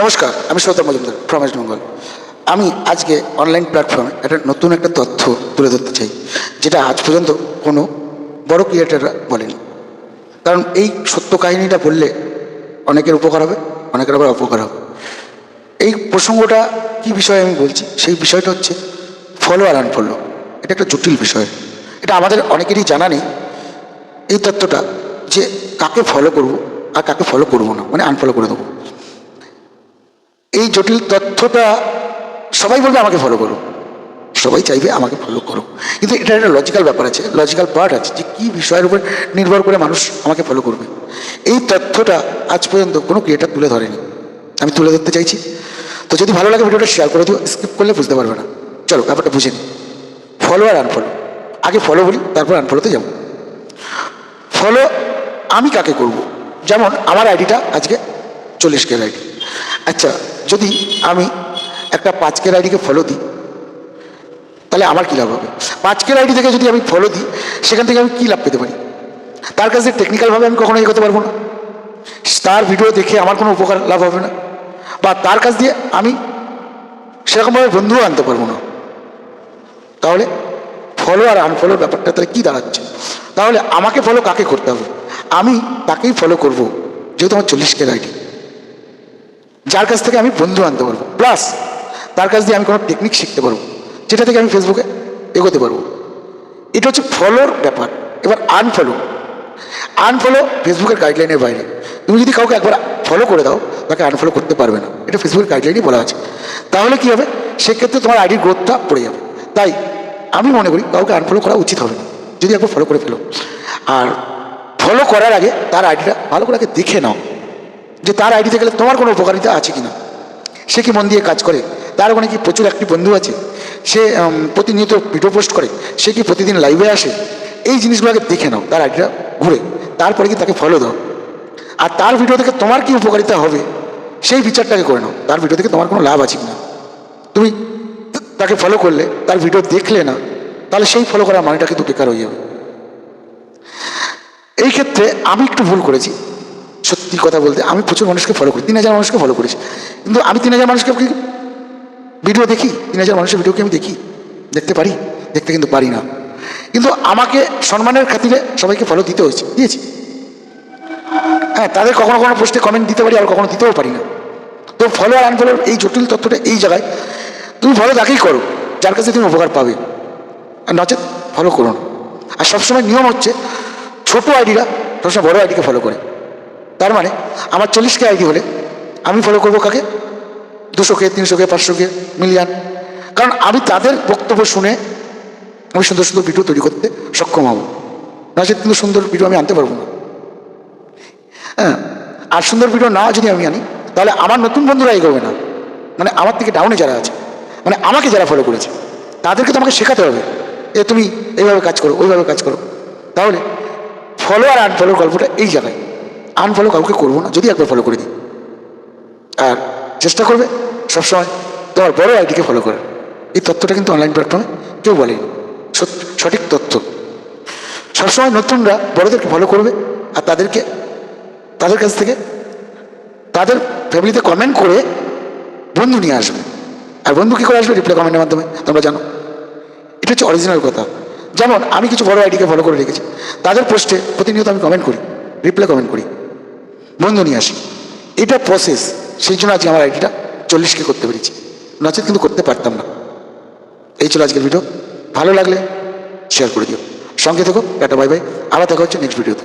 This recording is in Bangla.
নমস্কার, আমি শ্রোতা মজুমদার ওয়েস্ট বেঙ্গল আমি আজকে অনলাইন প্ল্যাটফর্মে একটা নতুন একটা তথ্য তুলে ধরতে চাই, যেটা আজ পর্যন্ত কোনো বড় ক্রিয়েটাররা বলেনি। কারণ এই সত্য কাহিনীটা বললে অনেকের উপকার হবে, অনেকের আবার অপকার হবে। এই প্রসঙ্গটা কি বিষয়ে আমি বলছি? সেই বিষয়টা হচ্ছে ফলো আর আনফলো এটা একটা জটিল বিষয়। এটা আমাদের অনেকেরই জানা নেই এই তত্ত্বটা যে কাকে ফলো করব আর কাকে ফলো করব না মানে আনফলো করে দেবো। এই জটিল তথ্যটা সবাই বলবে আমাকে ফলো করো। সবাই চাইবে আমাকে ফলো করো। কিন্তু এটা একটা লজিক্যাল ব্যাপার আছে লজিক্যাল পার্ট আছে যে কী বিষয়ের উপর নির্ভর করে মানুষ আমাকে ফলো করবে। এই তথ্যটা আজ পর্যন্ত কোনো ক্রিয়েটার তুলে ধরেনি। আমি তুলে ধরতে চাইছি। তো যদি ভালো লাগে ভিডিওটা শেয়ার করে দিও স্কিপ করলে বুঝতে পারবে না। চলো, ব্যাপারটা বুঝে নিই। ফলো আর আনফলো আগে ফলো বলি, তারপর আনফলোতে যাব। ফলো আমি কাকে করব? যেমন আমার আইডিটা আজকে চল্লিশ কের আইডি আচ্ছা যদি আমি একটা পাঁচকের আইডিকে ফলো দিই, তাহলে আমার কী লাভ হবে? পাঁচকের আইডি থেকে যদি আমি ফলো দিই, সেখান থেকে আমি কী লাভ পেতে পারি? তার কাছে টেকনিক্যালভাবে আমি কখনো এগোতে পারব না। তার ভিডিও দেখে আমার কোনো উপকার, লাভ হবে না। বা তার কাছ দিয়ে আমি সেরকমভাবে বন্ধুও আনতে পারব না। তাহলে ফলো আর আনফলোর ব্যাপারটা তাহলে কী দাঁড়াচ্ছে? তাহলে আমাকে ফলো কাকে করতে হবে? আমি তাকেই ফলো করব, যেহেতু আমার চল্লিশ কে আইডি। যার কাছ থেকে আমি বন্ধু আনতে পারব। প্লাস তার কাছ দিয়ে আমি কোনো টেকনিক শিখতে পারব। যেটা থেকে আমি ফেসবুকে এগোতে পারব। এটা হচ্ছে ফলোর ব্যাপার। এবার আনফলো আনফলো ফেসবুকের গাইডলাইনের বাইরে। তুমি যদি কাউকে একবার ফলো করে দাও, তাকে আনফলো করতে পারবে না। এটা ফেসবুকের গাইডলাইনই বলা আছে। তাহলে কী হবে? সেক্ষেত্রে তোমার আইডির গ্রোথটা পড়ে যাবে। তাই আমি মনে করি কাউকে আনফলো করা উচিত হবে না। যদি একবার ফলো করে ফেলো। আর ফলো করার আগে তার আইডিটা ভালো করে আগে দেখে নাও। যে তার আইডিতে গেলে তোমার কোনো উপকারিতা আছে কি না সে কি মন দিয়ে কাজ করে? তার ওখানে কি প্রচুর একটি বন্ধু আছে? সে প্রতিনিয়ত ভিডিও পোস্ট করে। সে কি প্রতিদিন লাইভে আসে? এই জিনিসগুলোকে দেখে নাও, তার আইডিটা ঘুরে। তারপরে কি তাকে ফলো দাও। আর তার ভিডিও থেকে তোমার কি উপকারিতা হবে? সেই বিচারটাকে করে নাও। তার ভিডিও থেকে তোমার কোনো লাভ আছে কি না তুমি তাকে ফলো করলে, তার ভিডিও দেখলে না, তাহলে সেই ফলো করার মানেটা কিন্তু বেকার হয়ে যাবে। এই ক্ষেত্রে আমি একটু ভুল করেছি। সত্যি কথা বলতে আমি প্রচুর মানুষকে ফলো করি, তিন হাজার মানুষকে ফলো করেছি। কিন্তু আমি তিন হাজার মানুষকে ভিডিও দেখি? তিন হাজার মানুষের ভিডিওকে আমি দেখি? দেখতে পারি? দেখতে কিন্তু পারি না। কিন্তু আমাকে সম্মানের খাতিরে সবাইকে ফলো দিতে হয়েছে, দিয়েছি। হ্যাঁ তাদের কখনো কখনো পোস্টে কমেন্ট দিতে পারি আর কখনো দিতেও পারি না। তো ফলো আর আনফলোর এই জটিল তথ্যটা এই জায়গায়। তুমি ফলো তাকেই করো, যার কাছে তুমি উপকার পাবে। আর নচেত ফলো করো না। আর সবসময় নিয়ম হচ্ছে, ছোটো আইডিরা সবসময় বড় আইডিকে ফলো করে। তার মানে আমার চল্লিশ কে আইডি হলে আমি ফলো করব কাকে? দুশো কে তিনশো কে পাঁচশো কে মিলিয়ন কারণ আমি তাদের বক্তব্য শুনে আমি সুন্দর সুন্দর ভিডিও তৈরি করতে সক্ষম হব। নচেত কিন্তু সুন্দর ভিডিও আমি আনতে পারব না। হ্যাঁ আর সুন্দর ভিডিও না যদি আমি আনি, তাহলে আমার নতুন বন্ধুরা এগোবে না। মানে আমার থেকে ডাউনে যারা আছে মানে আমাকে যারা ফলো করেছে, তাদেরকে তো আমাকে শেখাতে হবে। এ তুমি এইভাবে কাজ করো, ওইভাবে কাজ করো। তাহলে ফলো আর আনফলোর গল্পটা এই জায়গায়। আনফলো কাউকে করব না, যদি একবার ফলো করে দিই। আর চেষ্টা করবে সবসময় তোমার বড় আইডিকে ফলো করার। এই তথ্যটা কিন্তু অনলাইন প্ল্যাটফর্মে কেউ বলেনি। সঠিক তথ্য সবসময় নতুনরা বড়দেরকে ফলো করবে আর তাদেরকে, তাদের কাছ থেকে তাদের ফ্যামিলিতে কমেন্ট করে বন্ধু নিয়ে আসবে। আর বন্ধু কী করে আসবে? রিপ্লাই কমেন্টের মাধ্যমে, তোমরা জানো। এটা হচ্ছে অরিজিনাল কথা। যেমন আমি কিছু বড় আইডিকে ফলো করে রেখেছি। তাদের পোস্টে প্রতিনিয়ত আমি কমেন্ট করি রিপ্লাই কমেন্ট করি। বন্ধু নিয়ে আসি। এটা প্রসেস সেই জন্য আজকে আমার আইডিটা চল্লিশকে করতে পেরেছি। নচেত কিন্তু করতে পারতাম না। এই ছিল আজকের ভিডিও ভালো লাগলে শেয়ার করে দিও। সঙ্গে থেকো, টাটা বাই বাই আবার দেখা হচ্ছে নেক্সট ভিডিওতে